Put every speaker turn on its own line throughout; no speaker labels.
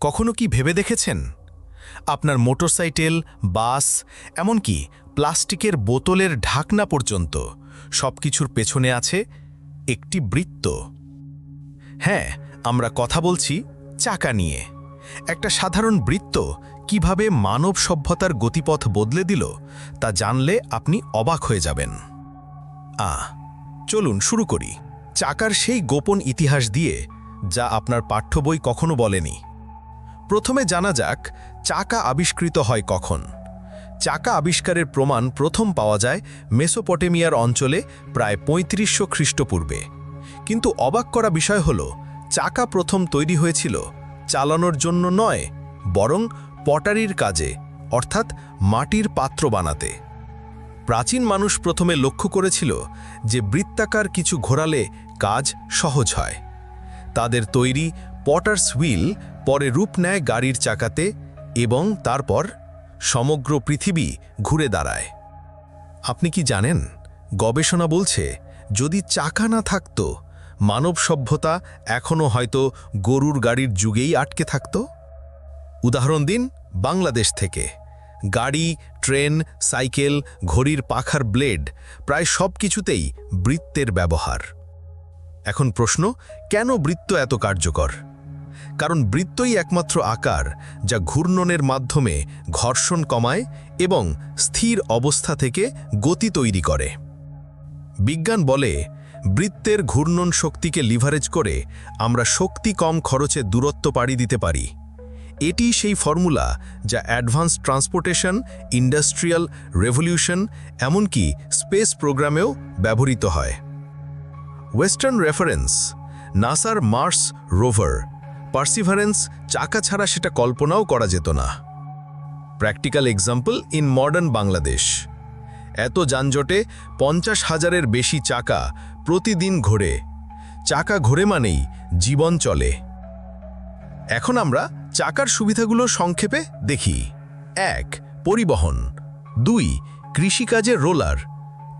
কখনো কি ভেবে দেখেছেন? আপনার মোটরসাইকেল, বাস, এমনকি প্লাস্টিকের বোতলের ঢাকনা পর্যন্ত সবকিছুর পেছনে আছে একটি বৃত্ত। হ্যাঁ আমরা কথা বলছি চাকা নিয়ে। একটা সাধারণ বৃত্ত কীভাবে মানব সভ্যতার গতিপথ বদলে দিল তা জানলে আপনি অবাক হয়ে যাবেন। আ, চলুন শুরু করি। চাকার সেই গোপন ইতিহাস দিয়ে যা আপনার পাঠ্য বই কখনো বলেনি। প্রথমে জানা যাক, চাকা আবিষ্কৃত হয় কখন। চাকা আবিষ্কারের প্রমাণ প্রথম পাওয়া যায় মেসোপটেমিয়ার অঞ্চলে প্রায় পঁয়ত্রিশশো খ্রিস্টপূর্বে। কিন্তু অবাক করা বিষয় হল, চাকা প্রথম তৈরি হয়েছিল চালানোর জন্য নয়, বরং পটারির কাজে, অর্থাৎ মাটির পাত্র বানাতে। প্রাচীন মানুষ প্রথমে লক্ষ্য করেছিল যে বৃত্তাকার কিছু ঘোরালে কাজ সহজ হয়। তাদের তৈরি পটার্স হুইল পরে রূপ নেয় গাড়ির চাকাতে এবং তারপর সমগ্র পৃথিবী ঘুরে দাঁড়ায়। আপনি কি জানেন, গবেষণা বলছে, যদি চাকা না থাকত, মানব সভ্যতা এখনও হয়তো গরুর গাড়ির যুগেই আটকে থাকত? উদাহরণ দিন বাংলাদেশ থেকে। গাড়ি, ট্রেন, সাইকেল, ঘড়ির পাখার ব্লেড প্রায় সব কিছুতেই বৃত্তের ব্যবহার। এখন প্রশ্ন, কেন বৃত্ত এত কার্যকর? কারণ বৃত্তই একমাত্র আকার যা ঘূর্ণনের মাধ্যমে ঘর্ষণ কমায় এবং স্থির অবস্থা থেকে গতি তৈরি করে। বিজ্ঞান বলে, বৃত্তের ঘূর্ণন শক্তিকে লিভারেজ করে আমরা শক্তি কম খরচে দূরত্ব পাড়ি দিতে পারি। এটি সেই ফর্মুলা যা অ্যাডভান্স ট্রান্সপোর্টেশন, ইন্ডাস্ট্রিয়াল রেভলিউশন, এমনকি স্পেস প্রোগ্রামেও ব্যবহৃত হয়। ওয়েস্টার্ন রেফারেন্স, নাসার মার্স রোভার পার্সিভারেন্স, চাকা ছাড়া সেটা কল্পনাও করা যেত না। Practical example in modern Bangladesh. এত যানজটে পঞ্চাশ হাজারের বেশি চাকা প্রতিদিন ঘোরে। চাকা ঘোরে মানেই জীবন চলে। এখন আমরা চাকার সুবিধাগুলো সংক্ষেপে দেখি। এক, পরিবহন। দুই কৃষিকাজের রোলার।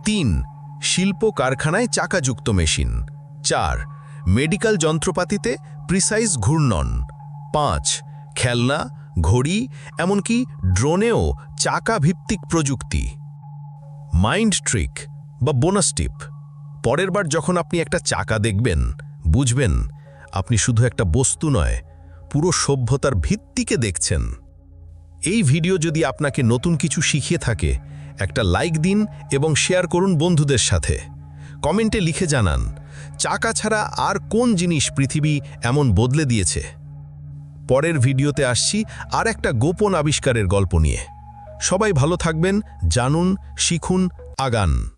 তিন, শিল্প কারখানায় চাকাযুক্ত মেশিন। চার মেডিকেল যন্ত্রপাতিতে প্রিসাইজ ঘূর্ণন। পাঁচ, খেলনা, ঘড়ি, এমনকি ড্রোনেও চাকা ভিত্তিক প্রযুক্তি। মাইন্ড ট্রিক বা বোনাস টিপ। পরের বার যখন আপনি একটা চাকা দেখবেন, বুঝবেন আপনি শুধু একটা বস্তু নয়, পুরো সভ্যতার ভিত্তিকে দেখছেন। এই ভিডিও যদি আপনাকে নতুন কিছু শিখিয়ে থাকে, একটা লাইক দিন এবং শেয়ার করুন বন্ধুদের সাথে। কমেন্টে লিখে জানান চাকা ছাড়া আর কোন জিনিস পৃথিবী এমন বদলে দিয়েছে? পরের ভিডিওতে আসছি আর একটা গোপন আবিষ্কারের গল্প নিয়ে। সবাই ভালো থাকবেন, জানুন, শিখুন, আগান।